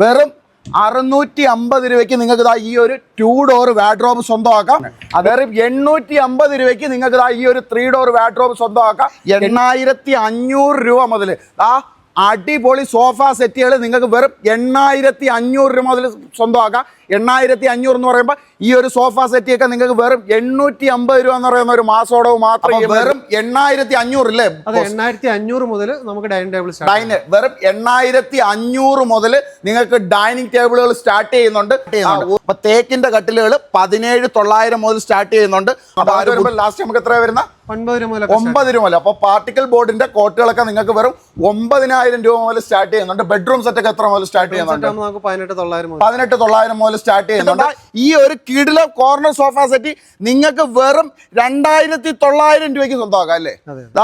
വെറും അറുന്നൂറ്റി അമ്പത് രൂപയ്ക്ക് നിങ്ങൾക്ക് ഇതാ ഈ ഒരു ടു ഡോർ വാഡ്രോബ് സ്വന്തമാക്കാം. വെറും എണ്ണൂറ്റി അമ്പത് രൂപയ്ക്ക് നിങ്ങൾക്ക് ഇതാ ഈ ഒരു ത്രീ ഡോർ വാഡ്രോബ് സ്വന്തമാക്കാം. എണ്ണായിരത്തി അഞ്ഞൂറ് രൂപ മുതൽ ആ അടിപൊളി സോഫ സെറ്റുകൾ നിങ്ങൾക്ക് വെറും എണ്ണായിരത്തി അഞ്ഞൂറ് രൂപ മുതൽ സ്വന്തമാക്കാം. എണ്ണായിരത്തി അഞ്ഞൂറ് എന്ന് പറയുമ്പോൾ ഈ ഒരു സോഫ സെറ്റിയൊക്കെ നിങ്ങൾക്ക് വെറും എണ്ണൂറ്റി അമ്പത് രൂപ എന്ന് പറയുന്ന ഒരു മാസോടവ് മാത്രം വെറും എണ്ണായിരത്തി അഞ്ഞൂറ് അല്ലേ എണ്ണായിരത്തി അഞ്ഞൂറ് മുതൽ നമുക്ക് ഡൈനിങ് ടേബിൾ ഡൈനിങ് വെറും എണ്ണായിരത്തി അഞ്ഞൂറ് മുതൽ നിങ്ങൾക്ക് ഡൈനിങ് ടേബിളുകൾ സ്റ്റാർട്ട് ചെയ്യുന്നുണ്ട്. അപ്പൊ തേക്കിന്റെ കട്ടിലുകൾ പതിനേഴ് തൊള്ളായിരം മുതൽ സ്റ്റാർട്ട് ചെയ്യുന്നുണ്ട്. അപ്പൊ ലാസ്റ്റ് നമുക്ക് എത്ര വരുന്ന? ഒൻപത് രൂപ മുതൽ ഒമ്പത് രൂപ മുതൽ അപ്പൊ പാർട്ടിക്കൽ ബോർഡിന്റെ കോട്ടുകളൊക്കെ നിങ്ങൾക്ക് വെറും ഒമ്പതിനായിരം രൂപ മുതൽ സ്റ്റാർട്ട് ചെയ്യുന്നുണ്ട്. ബെഡ്റൂം സെറ്റ് ഒക്കെ എത്ര മുതൽ സ്റ്റാർട്ട് ചെയ്യുന്നുണ്ട്? പതിനെട്ട് തൊള്ളായിരം മുതൽ സ്റ്റാർട്ട് ചെയ്യുന്നുണ്ട്. ഈ ഒരു കിടില കോർണർ സോഫ സെറ്റ് നിങ്ങൾക്ക് വെറും രണ്ടായിരത്തി തൊള്ളായിരം രൂപയ്ക്ക് സ്വന്തമാക്കാം അല്ലേ?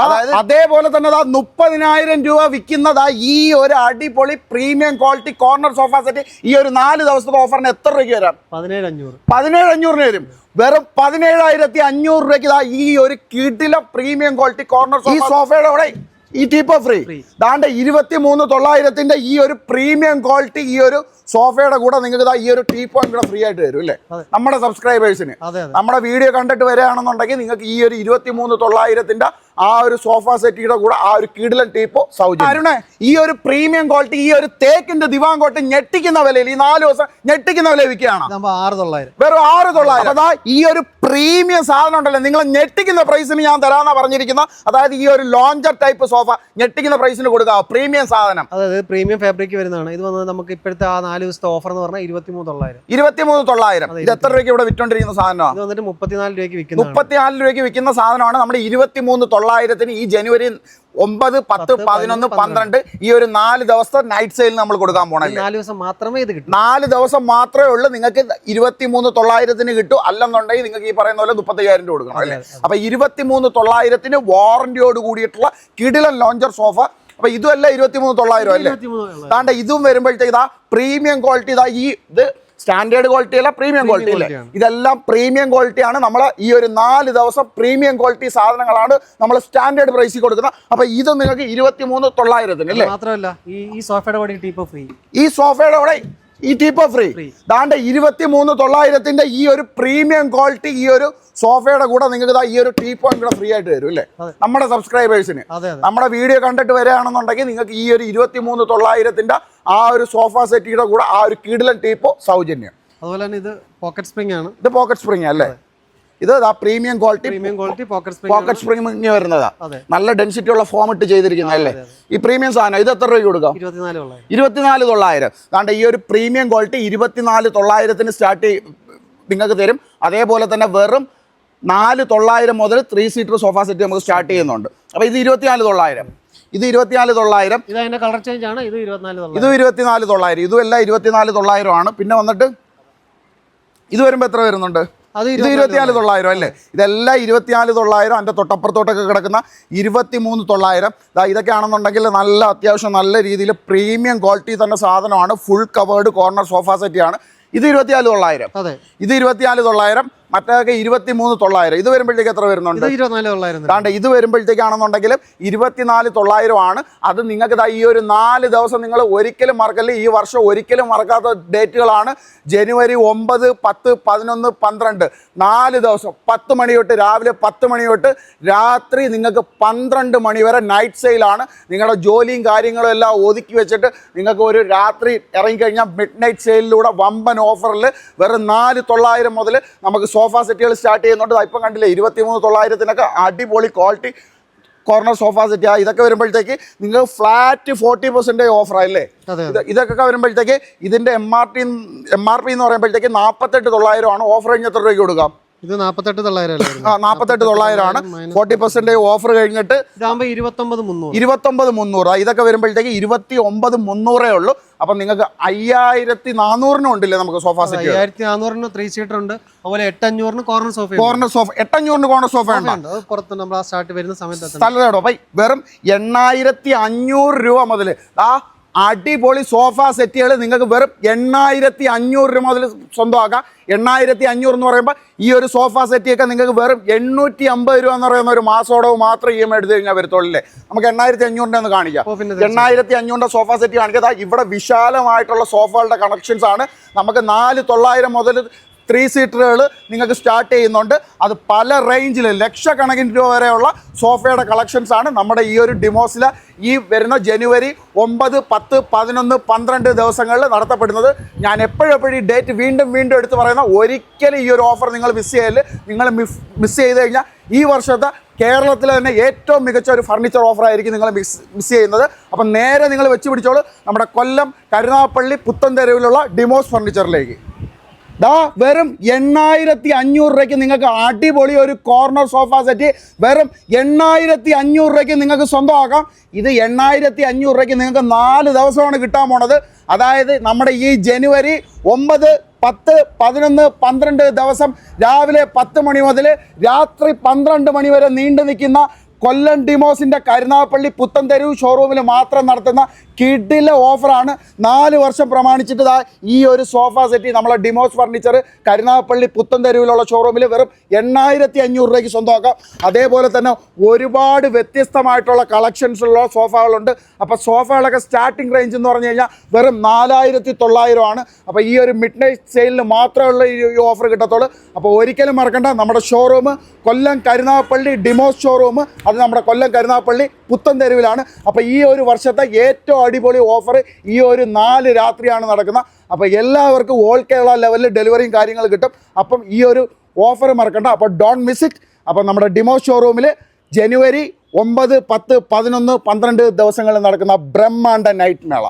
അതായത് അതേപോലെ തന്നെ ദാ മുപ്പതിനായിരം രൂപ വിൽക്കുന്നതാ ഈ ഒരു അടിപൊളി premium quality corner sofa set ഈ ഒരു നാല് ദിവസത്തെ ഓഫറിന് എത്ര രൂപയ്ക്ക് വരാം? പതിനേഴ് അഞ്ഞൂറ്. പതിനേഴ് അഞ്ഞൂറിന് വരും. വെറും പതിനേഴായിരത്തി അഞ്ഞൂറ് രൂപയ്ക്ക് ഈ ഒരു കിടില പ്രീമിയം ക്വാളിറ്റി കോർണർ ഈ സോഫയുടെ കൂടെ ഈ ടീപ്പോ ഫ്രീ ദാണ്ട് ഇരുപത്തി മൂന്ന് തൊള്ളായിരത്തിന്റെ ഈ ഒരു പ്രീമിയം ക്വാളിറ്റി ഈ ഒരു സോഫയുടെ കൂടെ നിങ്ങൾക്ക് ഈ ഒരു ടീ പോയിന്റ് കൂടെ ഫ്രീ ആയിട്ട് വരും അല്ലേ? നമ്മുടെ സബ്സ്ക്രൈബേഴ്സിന് നമ്മുടെ വീഡിയോ കണ്ടിട്ട് വരികയാണെന്നുണ്ടെങ്കിൽ നിങ്ങൾക്ക് ഈ ഒരു ഇരുപത്തി മൂന്ന് തൊള്ളായിരത്തിന്റെ ആ ഒരു സോഫ സെറ്റിയുടെ കൂടെ ആ ഒരു കിടിലൻ ടീപ്പോ സൗജന്യം. അരുണേ ഈ ഒരു പ്രീമിയം ക്വാളിറ്റി ഈ ഒരു തേക്കിന്റെ ദിവാൻ കോട്ട് ഞെട്ടിക്കുന്ന വിലയിൽ ഈ നാല് ദിവസം ഞെട്ടിക്കുന്ന വില വിൽക്കുകയാണ്? ആറ് തൊള്ളായിരം. വെറും ആറ് തൊള്ളായിരം. അതാ ഈ ഒരു പ്രീമിയം സാധനം ഉണ്ടല്ലോ നിങ്ങൾ ഞെട്ടിക്കുന്ന പ്രൈസിന് ഞാൻ തരാന്ന പറഞ്ഞിരിക്കുന്ന. അതായത് ഈ ഒരു ലോഞ്ചർ ടൈപ്പ് സോഫ ഞെട്ടിക്കുന്ന പ്രൈസിന് കൊടുക്കാം പ്രീമിയം സാധനം. അതായത് പ്രീമിയം ഫാബ്രിക് വരുന്നതാണ്. ഇത് വന്നത് നമുക്ക് ഇപ്പോഴത്തെ ആ നാല് ദിവസത്തെ ഓഫർ എന്ന് പറഞ്ഞാൽ ഇരുപത്തി മൂന്ന് തൊള്ളായിരം. ഇരുപത്തിമൂന്ന് തൊള്ളായിരം. ഇത് എത്ര രൂപയ്ക്ക് ഇവിടെ വിറ്റോണ്ടിരിക്കുന്ന സാധനമാണ് ഇത് വന്നിട്ട് മുപ്പത്തിനാല് രൂപയ്ക്ക് വിൽക്കുന്ന മുപ്പത്തിനാല് രൂപയ്ക്ക് വിൽക്കുന്ന സാധനമാണ് നമ്മുടെ ഇരുപത്തിമൂന്ന് തൊള്ളായിരത്തിന് ഈ ജനുവരി ഒമ്പത് പത്ത് പതിനൊന്ന് പന്ത്രണ്ട് ഈ ഒരു നാല് ദിവസത്തെ നൈറ്റ് സെയിൽ നമ്മൾ കൊടുക്കാൻ പോണേ നാല് ദിവസം മാത്രമേ ഇത് കിട്ടൂ. നാല് ദിവസം മാത്രമേ ഉള്ളൂ നിങ്ങൾക്ക് ഇരുപത്തി മൂന്ന് തൊള്ളായിരത്തിന് കിട്ടും അല്ലെന്നുണ്ടെങ്കിൽ നിങ്ങൾക്ക് ഈ പറയുന്ന പോലെ മുപ്പത്തയ്യായിരം രൂപ കൊടുക്കണം അല്ലേ? അപ്പൊ ഇരുപത്തി മൂന്ന് തൊള്ളായിരത്തിന് വാറന്റിയോട് കൂടിയിട്ടുള്ള കിടിലൻ ലോഞ്ചർ സോഫ അപ്പൊ ഇതുമല്ല ഇരുപത്തിമൂന്ന് തൊള്ളായിരം അല്ലേ? താണ്ട ഇതും വരുമ്പോഴത്തേക്ക് ഇതാ പ്രീമിയം ക്വാളിറ്റി ഇതാ ഈ ഇത് സ്റ്റാൻഡേർഡ് ക്വാളിറ്റി അല്ല പ്രീമിയം ക്വാളിറ്റി അല്ലേ ഇതെല്ലാം പ്രീമിയം ക്വാളിറ്റിയാണ്. നമ്മൾ ഈ ഒരു നാല് ദിവസം പ്രീമിയം ക്വാളിറ്റി സാധനങ്ങളാണ് നമ്മൾ സ്റ്റാൻഡേർഡ് പ്രൈസിൽ കൊടുക്കുന്നത്. അപ്പൊ ഇത് നിങ്ങൾക്ക് ഇരുപത്തി മൂന്ന് തൊള്ളായിരത്തിന് അല്ലേ? മാത്രമല്ല ഈ സോഫയുടെ കൂടെ ടീപ്പ് ഫ്രീ. ഈ സോഫയുടെ കൂടെ ഈ ടീപ്പോ ഫ്രീ. ദാണ്ട് ഇരുപത്തി മൂന്ന് തൊള്ളായിരത്തിന്റെ ഈ ഒരു പ്രീമിയം ക്വാളിറ്റി ഈ ഒരു സോഫയുടെ കൂടെ നിങ്ങൾക്ക് ഈ ഒരു ടീപ്പോയും കൂടെ ഫ്രീ ആയിട്ട് വരും അല്ലേ? നമ്മുടെ സബ്സ്ക്രൈബേഴ്സിന്. നമ്മുടെ വീഡിയോ കണ്ടിട്ട് വരികയാണെന്നുണ്ടെങ്കിൽ നിങ്ങൾക്ക് ഈ ഒരു ഇരുപത്തി മൂന്ന് തൊള്ളായിരത്തിന്റെ ആ ഒരു സോഫ സെറ്റിയുടെ കൂടെ ആ ഒരു കീടലൻ ടീപ്പോ സൗജന്യം. അതുപോലെ തന്നെ ഇത് പോക്കറ്റ് സ്പ്രിംഗ് ആണ്. ഇത് പോക്കറ്റ് സ്പ്രിംഗ് അല്ലേ? ഇത് ആ premium quality premium quality pocket spring pocket spring വരുന്നതാ. നല്ല ഡെൻസിറ്റി ഉള്ള ഫോം ഇട്ട് ചെയ്തിരിക്കുന്നത് അല്ലേ? ഈ പ്രീമിയം സാധനം ഇത് എത്ര രൂപ കൊടുക്കാം? ഇരുപത്തിനാല് തൊള്ളായിരം. ഇരുപത്തിനാല് തൊള്ളായിരം. അതുകൊണ്ട് ഈ ഒരു പ്രീമിയം ക്വാളിറ്റി ഇരുപത്തിനാല് തൊള്ളായിരത്തിന് സ്റ്റാർട്ട് നിങ്ങൾക്ക് തരും. അതേപോലെ തന്നെ വെറും നാല് തൊള്ളായിരം മുതൽ ത്രീ സീറ്റർ സോഫ സെറ്റ് നമുക്ക് സ്റ്റാർട്ട് ചെയ്യുന്നുണ്ട്. അപ്പോൾ ഇത് ഇരുപത്തിനാല് തൊള്ളായിരം. ഇത് ഇരുപത്തിനാല് തൊള്ളായിരം. ഇത് അതിന്റെ കളർ ചേഞ്ച് ആണ്. ഇത് ഇരുപത്തിനാല് ഇത് ഇരുപത്തിനാല് തൊള്ളായിരം. ഇതും എല്ലാം ഇരുപത്തിനാല് തൊള്ളായിരം ആണ് പിന്നെ വന്നിട്ട് ഇത് വരുമ്പോൾ എത്ര വരുന്നുണ്ട്? അത് ഇത് ഇരുപത്തിനാല് തൊള്ളായിരം. അല്ലേ? ഇതെല്ലാം ഇരുപത്തിനാല് തൊള്ളായിരം. അതിന്റെ തൊട്ടപ്പുറത്തോട്ടൊക്കെ കിടക്കുന്ന ഇരുപത്തി മൂന്ന് തൊള്ളായിരം. ഇതാ ഇതൊക്കെ ആണെന്നുണ്ടെങ്കിൽ നല്ല അത്യാവശ്യം നല്ല രീതിയിൽ പ്രീമിയം ക്വാളിറ്റി തന്നെ സാധനമാണ്. Full covered corner sofa sofa ആണ്. ഇത് ഇരുപത്തിനാല് തൊള്ളായിരം. അതെ. ഇത് ഇരുപത്തിനാല് തൊള്ളായിരം. മറ്റേതൊക്കെ ഇരുപത്തി മൂന്ന് തൊള്ളായിരം. ഇത് വരുമ്പോഴത്തേക്ക് എത്ര വരുന്നുണ്ട്? ഇരുപത്തിനാല് ഇത് വരുമ്പോഴത്തേക്കാണെന്നുണ്ടെങ്കിൽ ഇരുപത്തിനാല് തൊള്ളായിരം ആണ്. അത് നിങ്ങൾക്ക് ഈ ഒരു നാല് ദിവസം നിങ്ങൾ ഒരിക്കലും മറക്കല്ല? ഈ വർഷം ഒരിക്കലും മറക്കാത്ത ഡേറ്റുകളാണ്. ജനുവരി ഒമ്പത് പത്ത് പതിനൊന്ന് പന്ത്രണ്ട്. നാല് ദിവസം പത്ത് മണി തൊട്ട് രാവിലെ പത്ത് മണി തൊട്ട് രാത്രി നിങ്ങൾക്ക് പന്ത്രണ്ട് മണി വരെ നൈറ്റ് സെയിലാണ് നിങ്ങളുടെ ജോലിയും കാര്യങ്ങളും എല്ലാം ഒതുക്കി വെച്ചിട്ട് നിങ്ങൾക്ക് ഒരു രാത്രി ഇറങ്ങിക്കഴിഞ്ഞാൽ മിഡ് നൈറ്റ് സെയിലിലൂടെ വമ്പൻ ഓഫറിൽ വെറും നാല് തൊള്ളായിരം മുതൽ നമുക്ക് സോഫ സെറ്റുകൾ സ്റ്റാർട്ട് ചെയ്യുന്നുണ്ട്. ഇപ്പം കണ്ടില്ലേ ഇരുപത്തി മൂന്ന് തൊള്ളായിരത്തിനൊക്കെ അടിപൊളി ക്വാളിറ്റി കോർണർ സോഫ സെറ്റ്. ഇതൊക്കെ വരുമ്പോഴത്തേക്ക് നിങ്ങൾ ഫ്ലാറ്റ് ഫോർട്ടി പെർസെന്റേജ് ഓഫർ അല്ലേ ഇതൊക്കെ വരുമ്പോഴത്തേക്ക് ഇതിന്റെ M R P M R P എന്ന് പറയുമ്പോഴത്തേക്ക് നാൽപ്പത്തെട്ട് തൊള്ളായിരമാണ് ഓഫർ കഴിഞ്ഞ് എത്ര രൂപയ്ക്ക് കൊടുക്കാം? ഇത് നാപ്പത്തെട്ട് തൊള്ളായിരം ആ നാൽപ്പത്തെട്ട് തൊള്ളായിരം ആണ് ഫോർട്ടി പെർസെന്റേജ് ഓഫർ കഴിഞ്ഞിട്ട് ഇതാകുമ്പോ ഇരുപത്തൊമ്പത് മുന്നൂറ്. ഇരുപത്തൊമ്പത് മുന്നൂറ്. ഇതൊക്കെ വരുമ്പോഴത്തേക്ക് ഇരുപത്തി ഒമ്പത് മുന്നൂറേ ഉള്ളൂ. അപ്പം നിങ്ങൾക്ക് അയ്യായിരത്തി നാനൂറിനും ഉണ്ടല്ലേ നമുക്ക് സോഫ സെറ്റ്? അയ്യായിരത്തി നാനൂറിന് ത്രീ സീറ്റർ ഉണ്ട്. അതുപോലെ എട്ടഞ്ഞൂറിന് കോർണർ സോഫ കോർണർ സോഫ എട്ടഞ്ഞൂറിന് കോർണർ സോഫ ഉണ്ട്. പുറത്ത് നമ്മൾ ആ സ്റ്റാർട്ട് വരുന്ന സമയത്ത് അപ്പം വെറും എണ്ണായിരത്തി അഞ്ഞൂറ് രൂപ മുതൽ ആ അടിപൊളി സോഫ സെറ്റുകൾ നിങ്ങൾക്ക് വെറും എണ്ണായിരത്തി അഞ്ഞൂറ് രൂപ മുതൽ സ്വന്തമാക്കാം. എണ്ണായിരത്തി അഞ്ഞൂറ് എന്ന് പറയുമ്പോൾ ഈ ഒരു സോഫ സെറ്റിയൊക്കെ നിങ്ങൾക്ക് വെറും എണ്ണൂറ്റി അമ്പത് രൂപ എന്ന് പറയുന്ന ഒരു മാസോടവ് മാത്രം ഇ എം എടുത്തു കഴിഞ്ഞാൽ വരത്തുള്ളൂ നമുക്ക് എണ്ണായിരത്തി അഞ്ഞൂറിന്റെ ഒന്ന് കാണിക്കാം. എണ്ണായിരത്തി അഞ്ഞൂറിന്റെ സോഫ സെറ്റ് കാണിക്കുക. ദാ ഇവിടെ വിശാലമായിട്ടുള്ള സോഫകളുടെ കണക്ഷൻസ് ആണ്. നമുക്ക് നാല് തൊള്ളായിരം മുതൽ ത്രീ സീറ്ററുകൾ നിങ്ങൾക്ക് സ്റ്റാർട്ട് ചെയ്യുന്നുണ്ട്. അത് പല റേഞ്ചിൽ ലക്ഷക്കണക്കിന് രൂപ വരെയുള്ള സോഫയുടെ കളക്ഷൻസ് ആണ് നമ്മുടെ ഈ ഒരു ഡിമോസിൽ ഈ വരുന്ന ജനുവരി ഒമ്പത് പത്ത് പതിനൊന്ന് പന്ത്രണ്ട് ദിവസങ്ങളിൽ നടത്തപ്പെടുന്നത്. ഞാൻ എപ്പോഴും എപ്പോഴും ഈ ഡേറ്റ് വീണ്ടും വീണ്ടും എടുത്ത് പറയുന്ന ഒരിക്കലും ഈ ഒരു ഓഫർ നിങ്ങൾ മിസ് ചെയ്യൽ നിങ്ങൾ മിസ് ചെയ്ത് കഴിഞ്ഞാൽ ഈ വർഷത്തെ കേരളത്തിലെ തന്നെ ഏറ്റവും മികച്ച ഒരു ഫർണിച്ചർ ഓഫർ ആയിരിക്കും നിങ്ങൾ മിസ് മിസ് ചെയ്യുന്നത്. അപ്പം നേരെ നിങ്ങൾ വെച്ച് പിടിച്ചോളൂ നമ്മുടെ കൊല്ലം കരുനാഗപ്പള്ളി പുത്തൻതെരുവിലുള്ള ഡിമോസ് ഫർണിച്ചറിലേക്ക് ദാ വെറും എണ്ണായിരത്തി അഞ്ഞൂറ് രൂപയ്ക്ക് നിങ്ങൾക്ക് അടിപൊളി ഒരു കോർണർ സോഫ സെറ്റ് വെറും എണ്ണായിരത്തി അഞ്ഞൂറ് രൂപയ്ക്ക് നിങ്ങൾക്ക് സ്വന്തമാക്കാം. ഇത് എണ്ണായിരത്തി അഞ്ഞൂറ് രൂപയ്ക്ക് നിങ്ങൾക്ക് നാല് ദിവസമാണ് കിട്ടാൻ പോണത്. അതായത് നമ്മുടെ ഈ ജനുവരി ഒമ്പത് പത്ത് പതിനൊന്ന് പന്ത്രണ്ട് ദിവസം രാവിലെ പത്ത് മണി മുതൽ രാത്രി പന്ത്രണ്ട് മണി വരെ നീണ്ടു നിൽക്കുന്ന കൊല്ലം ഡിമോസിന്റെ കരുനാഗപ്പള്ളി പുത്തൻതെരുവ് ഷോറൂമിൽ മാത്രം നടത്തുന്ന കിഡിലെ ഓഫറാണ്. നാല് വർഷം പ്രമാണിച്ചിട്ട് ഈ ഒരു സോഫ സെറ്റ് നമ്മളെ ഡിമോസ് ഫർണിച്ചർ കരുനാഗപ്പള്ളി പുത്തൻതെരുവിലുള്ള ഷോറൂമിൽ വെറും എണ്ണായിരത്തി അഞ്ഞൂറ് രൂപയ്ക്ക് സ്വന്തമാക്കാം. അതേപോലെ തന്നെ ഒരുപാട് വ്യത്യസ്തമായിട്ടുള്ള കളക്ഷൻസ് ഉള്ള സോഫകളുണ്ട്. അപ്പോൾ സോഫകളൊക്കെ സ്റ്റാർട്ടിംഗ് റേഞ്ച് എന്ന് പറഞ്ഞു കഴിഞ്ഞാൽ വെറും നാലായിരത്തി തൊള്ളായിരമാണ് അപ്പോൾ ഈ ഒരു മിഡ് നൈറ്റ് സെയിലിന് മാത്രമുള്ള ഈ ഓഫർ കിട്ടത്തുള്ളൂ. അപ്പോൾ ഒരിക്കലും മറക്കണ്ട നമ്മുടെ ഷോറൂം കൊല്ലം കരുനാഗപ്പള്ളി ഡിമോസ് ഷോറൂം അത് നമ്മുടെ കൊല്ലം കരുനാഗപ്പള്ളി പുത്തൻ തെരുവിലാണ്. അപ്പോൾ ഈ ഒരു വർഷത്തെ ഏറ്റവും അടിപൊളി ഓഫർ ഈ ഒരു നാല് രാത്രിയാണ് നടക്കുന്നത് അപ്പോൾ എല്ലാവർക്കും ഓൾ കേരള ലെവലിൽ ഡെലിവറിയും കാര്യങ്ങൾ കിട്ടും. അപ്പം ഈ ഒരു ഓഫർ മറക്കണ്ട. അപ്പോൾ ഡോൺ മിസ് ഇറ്റ് അപ്പം നമ്മുടെ ഡിമോ ഷോറൂമിൽ ജനുവരി ഒമ്പത് പത്ത് പതിനൊന്ന് പന്ത്രണ്ട് ദിവസങ്ങളിൽ നടക്കുന്ന ബ്രഹ്മാണ്ട നൈറ്റ് മേള.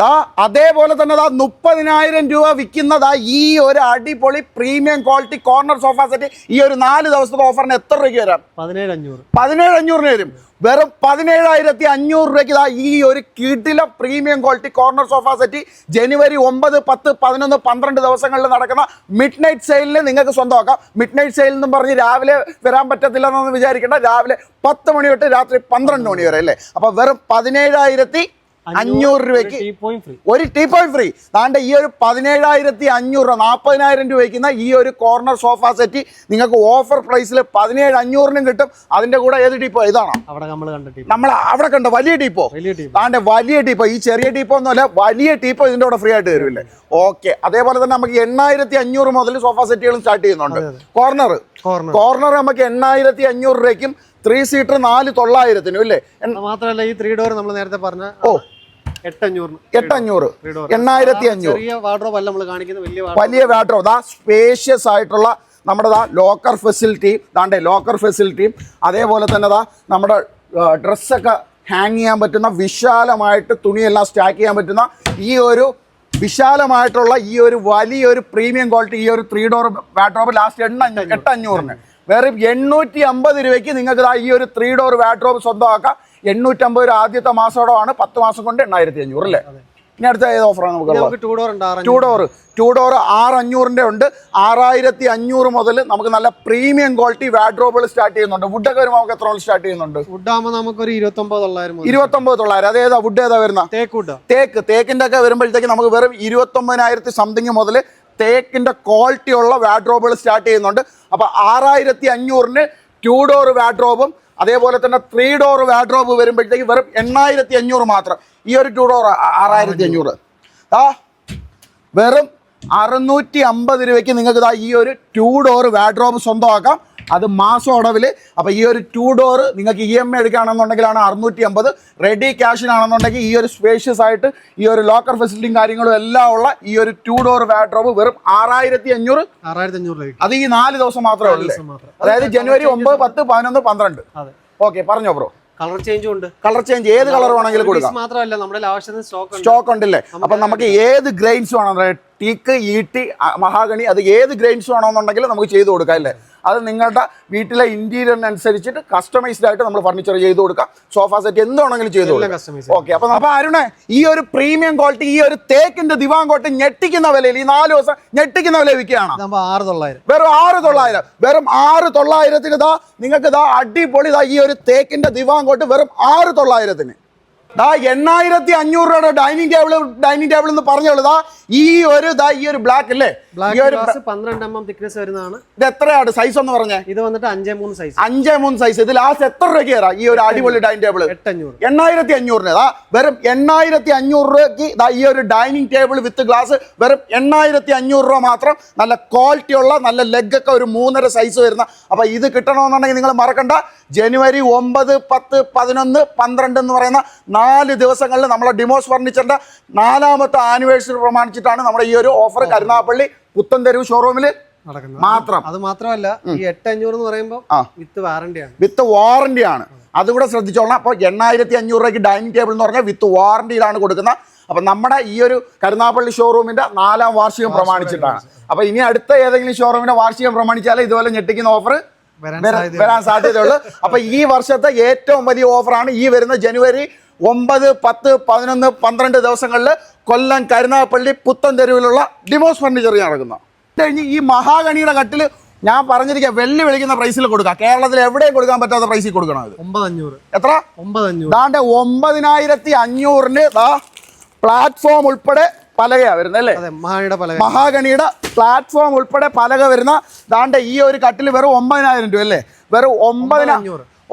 ദാ അതേപോലെ തന്നെ ദാ മുപ്പതിനായിരം രൂപ വിൽക്കുന്നതാ ഈ ഒരു അടിപൊളി premium quality corner sofa set ഈ ഒരു നാല് ദിവസത്തെ ഓഫറിന് എത്ര രൂപയ്ക്ക് വരാം? പതിനേഴ് അഞ്ഞൂറ്. പതിനേഴ് അഞ്ഞൂറിന് വരും. വെറും പതിനേഴായിരത്തി അഞ്ഞൂറ് രൂപയ്ക്ക് ഇതാ ഈ ഒരു കിടില premium quality corner sofa set ജനുവരി ഒമ്പത് പത്ത് പതിനൊന്ന് പന്ത്രണ്ട് ദിവസങ്ങളിൽ നടക്കുന്ന മിഡ് നൈറ്റ് സെയിലിന് നിങ്ങൾക്ക് സ്വന്തമാക്കാം. മിഡ് നൈറ്റ് സെയിൽ എന്നും പറഞ്ഞ് രാവിലെ വരാൻ പറ്റത്തില്ലെന്നൊന്നും വിചാരിക്കേണ്ട. രാവിലെ പത്ത് മണി തൊട്ട് രാത്രി പന്ത്രണ്ട് മണി വരെ അല്ലേ? അപ്പോൾ വെറും പതിനേഴായിരത്തി അഞ്ഞൂറ് രൂപയ്ക്ക് ഒരു ടീ പോയിന്റ് ഫ്രീ. താണ്ട ഈ ഒരു പതിനേഴായിരത്തി അഞ്ഞൂറ് രൂപ നാൽപ്പതിനായിരം രൂപയ്ക്ക് ഈ ഒരു കോർണർ സോഫ സെറ്റ് നിങ്ങൾക്ക് ഓഫർ പ്രൈസിൽ പതിനേഴ് അഞ്ഞൂറിനും കിട്ടും. അതിന്റെ കൂടെ ഏത് ടീപ്പോ? ഇതാണോ. നമ്മൾ അവിടെ കണ്ട വലിയ ടീപ്പോ. താണ്ടെ വലിയ ടീപ്പോ. ഈ ചെറിയ ടീപ്പോ ഒന്നുമല്ല വലിയ ടീപ്പോ ഇതിന്റെ കൂടെ ഫ്രീ ആയിട്ട് തരുമല്ലേ? ഓക്കെ അതേപോലെ തന്നെ നമുക്ക് എണ്ണായിരത്തി അഞ്ഞൂറ് മുതൽ സോഫ സെറ്റുകളും സ്റ്റാർട്ട് ചെയ്യുന്നുണ്ട്. കോർണർ കോർണർ നമുക്ക് എണ്ണായിരത്തി അഞ്ഞൂറ് രൂപയ്ക്കും ത്രീ സീറ്റർ നാല് തൊള്ളായിരത്തിനും അല്ലേ മാത്രമല്ല ഈ ത്രീ ഡോർ നമ്മൾ നേരത്തെ പറഞ്ഞ ഓ. എട്ടഞ്ഞൂറ്. എണ്ണായിരത്തി അഞ്ഞൂറ് വലിയ വാർഡ്രോബ് വലിയ ദാ സ്പേഷ്യസ് ആയിട്ടുള്ള നമ്മുടെ ദാ ലോക്കർ ഫെസിലിറ്റി ദാണ്ടേ ലോക്കർ ഫെസിലിറ്റിയും അതേപോലെ തന്നെ ദാ നമ്മുടെ ഡ്രസ്സൊക്കെ ഹാങ് ചെയ്യാൻ പറ്റുന്ന വിശാലമായിട്ട് തുണിയെല്ലാം സ്റ്റാക്ക് ചെയ്യാൻ പറ്റുന്ന ഈ ഒരു വിശാലമായിട്ടുള്ള ഈ ഒരു വലിയൊരു പ്രീമിയം ക്വാളിറ്റി ഈ ഒരു ത്രീ ഡോർ വാട്രോപ്പ് ലാസ്റ്റ് എണ്ണ എട്ടഞ്ഞൂറിന്. വെറും എണ്ണൂറ്റി അമ്പത് രൂപയ്ക്ക് നിങ്ങൾക്ക് ഈ ഒരു ത്രീ ഡോർ വാട്രോപ്പ് സ്വന്തമാക്കാം. എണ്ണൂറ്റമ്പത് രൂപ ആദ്യത്തെ മാസോടമാണ് പത്ത് മാസം കൊണ്ട് എണ്ണായിരത്തി അഞ്ഞൂറ് അല്ലേ? ഇനി അടുത്ത ഏത് ഓഫറാണ് നമുക്ക് two door two door two door ആറ് അഞ്ഞൂറിന്റെ ഉണ്ട്. ആറായിരത്തി അഞ്ഞൂറ് മുതൽ നമുക്ക് നല്ല പ്രീമിയം ക്വാളിറ്റി വാഡ്രോബുകൾ സ്റ്റാർട്ട് ചെയ്യുന്നുണ്ട്. വുഡൊക്കെ വരുമ്പോൾ നമുക്ക് എത്ര സ്റ്റാർട്ട് ചെയ്യുന്നുണ്ട്? വുഡ് ആകുമ്പോൾ നമുക്കൊരു ഇരുപത്തൊമ്പത് തൊള്ളായിരം ഇരുപത്തൊമ്പത് തൊള്ളായിരം. അതേതാ വുഡ് ഏതാ വരുന്ന? തേക്ക് തേക്ക് തേക്കിന്റെ ഒക്കെ വരുമ്പോഴത്തേക്ക് നമുക്ക് വെറും ഇരുപത്തൊമ്പതിനായിരത്തി സംതിങ് മുതൽ തേക്കിന്റെ ക്വാളിറ്റി ഉള്ള വാഡ്രോബുകൾ സ്റ്റാർട്ട് ചെയ്യുന്നുണ്ട്. അപ്പോൾ ആറായിരത്തി അഞ്ഞൂറിന് ടു ഡോർ വാഡ്രോബും അതേപോലെ തന്നെ ത്രീ ഡോർ വാഡ്രോബ് വരുമ്പോഴത്തേക്ക് വെറും എണ്ണായിരത്തി അഞ്ഞൂറ് മാത്രം. ഈ ഒരു ടു ഡോർ ആറായിരത്തി അഞ്ഞൂറ് ആ വെറും അറുന്നൂറ്റി അമ്പത് രൂപയ്ക്ക് നിങ്ങൾക്ക് ഈ ഒരു ടു ഡോർ വാഡ്രോബ് സ്വന്തമാക്കാം. അത് മാസം അടവിൽ അപ്പോൾ ഈ ഒരു ടു ഡോർ നിങ്ങൾക്ക് ഇ എം ഐ എടുക്കുകയാണെന്നുണ്ടെങ്കിലാണ് അറുന്നൂറ്റി അമ്പത് റെഡി ക്യാഷിനാണെന്നുണ്ടെങ്കിൽ ഈ ഒരു സ്പേഷ്യസ് ആയിട്ട് ഈ ഒരു ലോക്കർ ഫെസിലിറ്റിയും കാര്യങ്ങളും എല്ലാം ഉള്ള ഈ ഒരു ടു ഡോർ വാഡ്രോബ് വെറും ആറായിരത്തി അഞ്ഞൂറ് അത് ഈ നാല് ദിവസം മാത്രമേ ഉള്ളൂ അതായത് ജനുവരി ഒമ്പത് പത്ത് പതിനൊന്ന് പന്ത്രണ്ട്. ഓക്കെ പറഞ്ഞോ ബ്രോ കളർ ചേഞ്ചും ഉണ്ട്. കളർ ചേഞ്ച് ഏത് കളർ വേണമെങ്കിലും കൊടുക്കാം. മാത്രമല്ല നമ്മുടെ ആവശ്യത്തിന് സ്റ്റോക്ക് സ്റ്റോക്ക് ഉണ്ടല്ലേ? അപ്പൊ നമുക്ക് ഏത് ഗ്രെയിൻസ് വേണം ടീക്ക് ഈട്ടി മഹാഗണി അത് ഏത് ഗ്രെയിൻസ് വേണമെന്നുണ്ടെങ്കിൽ നമുക്ക് ചെയ്തു കൊടുക്കാം അല്ലേ? അത് നിങ്ങളുടെ വീട്ടിലെ ഇന്റീരിയറിനനുസരിച്ചിട്ട് കസ്റ്റമൈസ്ഡ് ആയിട്ട് നമ്മൾ ഫർണിച്ചർ ചെയ്ത് കൊടുക്കാം. സോഫ സെറ്റ് എന്താണെങ്കിലും ചെയ്തു കൊടുക്കാം. ഓക്കെ അപ്പം അപ്പൊ അരുണേ ഈ ഒരു പ്രീമിയം ക്വാളിറ്റി ഈ ഒരു തേക്കിന്റെ ദിവാങ്കോട്ട് ഞെട്ടിക്കുന്ന വിലയിൽ ഈ നാല് ദിവസം ഞെട്ടിക്കുന്ന വില വിൽക്കുകയാണ്. ആറ് തൊള്ളായിരം. വെറും ആറ് തൊള്ളായിരം. വെറും ആറ് തൊള്ളായിരത്തിന് ഇതാ നിങ്ങൾക്ക് ഇതാ അടിപൊളി ഇതാ ഈ ഒരു തേക്കിന്റെ ദിവാങ്കോട്ട് വെറും ആറ് തൊള്ളായിരത്തിന്. ദാ എണ്ണായിരത്തി അഞ്ഞൂറ് രൂപയുടെ ഡൈനിങ് ടേബിൾ ഡൈനിങ് ടേബിൾ എന്ന് പറഞ്ഞോളൂ. ദാ ഈ ഒരു ദാ ഈ ഒരു ബ്ലാക്ക് അല്ലേ? ഈ ഒരു പന്ത്രണ്ട് എം എം തിക്നെസ് വരുന്നതാണ്. ഇത് എത്രയാണ് സൈസ് എന്ന് പറഞ്ഞേ? ഇത് വന്നിട്ട് അഞ്ചേ മൂന്ന് സൈസ് അഞ്ചേ മൂന്ന് സൈസ് ഇത് ലാസ്റ്റ് എത്ര രൂപയ്ക്ക് തരാം ഈ ഒരു അടിപൊളി ഡൈനിങ് ടേബിൾ എട്ടഞ്ഞൂറ്. എണ്ണായിരത്തി അഞ്ഞൂറിന് ദാ വെറും എണ്ണായിരത്തി അഞ്ഞൂറ് രൂപയ്ക്ക് ദാ ഈ ഒരു ഡൈനിങ് ടേബിൾ വിത്ത് ഗ്ലാസ് വെറും എണ്ണായിരത്തി അഞ്ഞൂറ് രൂപ മാത്രം. നല്ല ക്വാളിറ്റി ഉള്ള നല്ല ലെഗ് ഒക്കെ ഒരു മൂന്നര സൈസ് വരുന്ന. അപ്പൊ ഇത് കിട്ടണമെന്നുണ്ടെങ്കിൽ നിങ്ങൾ മറക്കണ്ട. ജനുവരി ഒമ്പത് പത്ത് പതിനൊന്ന് പന്ത്രണ്ട് എന്ന് പറയുന്ന നാല് ദിവസങ്ങളിൽ നമ്മളെ ഡിമോസ് ഫർണിച്ചറിന്റെ നാലാമത്തെ ആനിവേഴ്സറി പ്രമാണിച്ചിട്ടാണ് നമ്മുടെ ഈ ഒരു ഓഫർ കരുനാപ്പള്ളി പുത്തൻതെരുവ് ഷോറൂമിൽ മാത്രം. അത് മാത്രമല്ല ഈ എട്ടഞ്ഞൂറ് എന്ന് പറയുമ്പോൾ. വിത്ത് വാറണ്ടി ആണ് വിത്ത് വാറണ്ടി ആണ് അതുകൂടെ ശ്രദ്ധിച്ചോളണം. അപ്പോൾ എണ്ണായിരത്തി അഞ്ഞൂറ് രൂപയ്ക്ക് ഡൈനിങ് ടേബിൾ എന്ന് പറഞ്ഞാൽ വിത്ത് വാറണ്ടിയിലാണ് കൊടുക്കുന്നത്. അപ്പം നമ്മുടെ ഈ ഒരു കരുനാപ്പള്ളി ഷോറൂമിന്റെ നാലാം വാർഷികം പ്രമാണിച്ചിട്ടാണ്. അപ്പോൾ ഇനി അടുത്ത ഏതെങ്കിലും ഷോറൂമിന്റെ വാർഷികം പ്രമാണിച്ചാലേ ഇതുപോലെ ഞെട്ടിക്കുന്ന ഓഫർ വരാൻ സാധ്യതയുള്ളൂ. അപ്പൊ ഈ വർഷത്തെ ഏറ്റവും വലിയ ഓഫറാണ് ഈ വരുന്ന ജനുവരി ഒമ്പത് പത്ത് പതിനൊന്ന് പന്ത്രണ്ട് ദിവസങ്ങളിൽ കൊല്ലം കരുനാഗപ്പള്ളി പുത്തൻ തെരുവിലുള്ള ഡിമോസ് ഫർണിച്ചർ നടക്കുന്നത് കഴിഞ്ഞ് ഈ മഹാഗണിയുടെ കട്ടിൽ ഞാൻ പറഞ്ഞിരിക്കുക വെള്ളി വിളിക്കുന്ന പ്രൈസിൽ കൊടുക്കുക കേരളത്തിൽ എവിടെയും കൊടുക്കാൻ പറ്റാത്ത പ്രൈസിൽ കൊടുക്കണം ഇത്. ഒമ്പത് അഞ്ഞൂറ് എത്ര? ഒമ്പതഞ്ഞൂറ്. ദാണ്ട് ഒമ്പതിനായിരത്തി അഞ്ഞൂറിന് ദാ പ്ലാറ്റ്ഫോം ഉൾപ്പെടെ പലകയാ വരുന്നത് അല്ലേ? മഹാഗണിയുടെ പ്ലാറ്റ്ഫോം ഉൾപ്പെടെ പലക വരുന്ന ദാണ്ട് ഈ ഒരു കട്ടിൽ വെറും ഒമ്പതിനായിരം രൂപ അല്ലേ? വെറും ഒമ്പതിന.